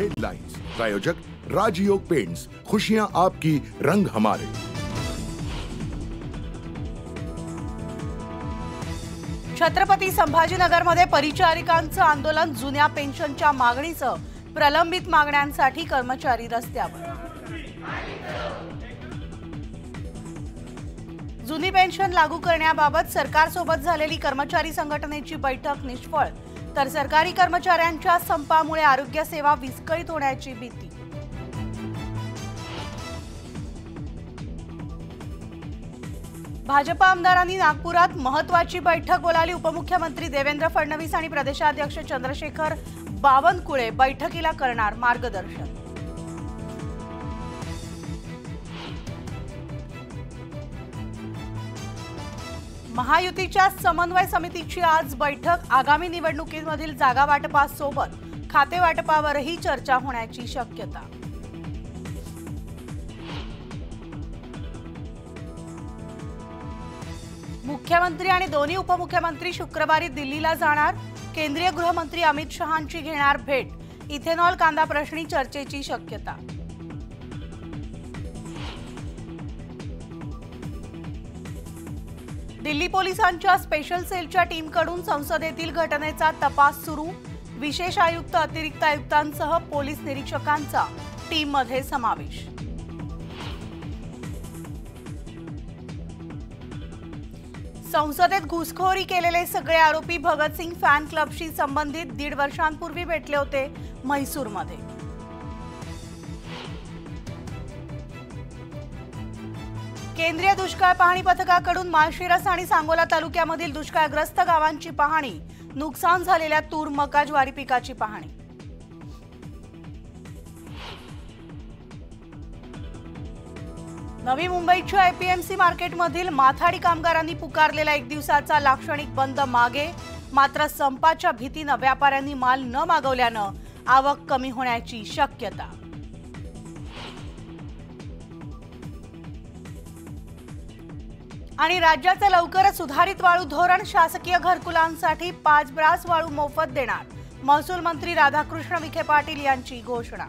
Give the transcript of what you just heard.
Headlines प्रायोजक राजयोग paints खुशियां आपकी रंग हमारे. छत्रपती संभाजीनगरमध्ये परिचारिकांचं आंदोलन जुन्या पेन्शनच्या मागणीचं प्रलंबित मागण्यांसाठी कर्मचारी रस्त्यावर. जुनी पेन्शन लागू करण्याबाबत सरकारसोबत झालेली कर्मचारी संघटनेची बैठक निष्फळ. तर सरकारी कर्मचाऱ्यांच्या संपामुळे आरोग्य सेवा विस्कळीत होण्याची भीती. भाजप आमदारांनी नागपुरात महत्वाची बैठक बोलावली. उपमुख्यमंत्री देवेंद्र फडणवीस आणि प्रदेशाध्यक्ष चंद्रशेखर बावनकुळे बैठकीला करणार मार्गदर्शन. महायुतीच्या समन्वय समितीची आज बैठक. आगामी निवडणुकीमधील जागा वाटपासोबत खाते वाटपावरही चर्चा होण्याची शक्यता. मुख्यमंत्री आणि दोन्ही उपमुख्यमंत्री शुक्रवारी दिल्लीला जाणार. केंद्रीय गृहमंत्री अमित शहांची घेणार भेट. इथेनॉल कांदा प्रश्नी चर्चेची शक्यता. दिल्ली पोलिसांच्या स्पेशल सेलच्या टीमकडून संसदेतील घटनेचा तपास सुरू. विशेष आयुक्त अतिरिक्त आयुक्तांसह पोलीस निरीक्षकांचा टीममध्ये समावेश. संसदेत घुसखोरी केलेले सगळे आरोपी भगतसिंग फॅन क्लबशी संबंधित दीड वर्षांपूर्वी भेटले होते म्हैसूरमध्ये. केंद्रीय दुष्काळ पाहणी पथकाकडून माळशिरस आणि सांगोला तालुक्यामधील दुष्काळग्रस्त गावांची पाहणी नुकसान झालेल्या तूर मका ज्वारी पिकाची पाहणी. नवी मुंबईच्या एपीएमसी मार्केटमधील माथाडी कामगारांनी पुकारलेला एक दिवसाचा लाक्षणिक बंद मागे मात्र संपाच्या भीतीनं व्यापाऱ्यांनी माल न मागवल्यानं आवक कमी होण्याची शक्यता. आणि राज्याचं लवकरच सुधारित वाळू धोरण शासकीय घरकुलांसाठी पाच ब्रास वाळू मोफत देणार. महसूल मंत्री राधाकृष्ण विखे पाटील यांची घोषणा.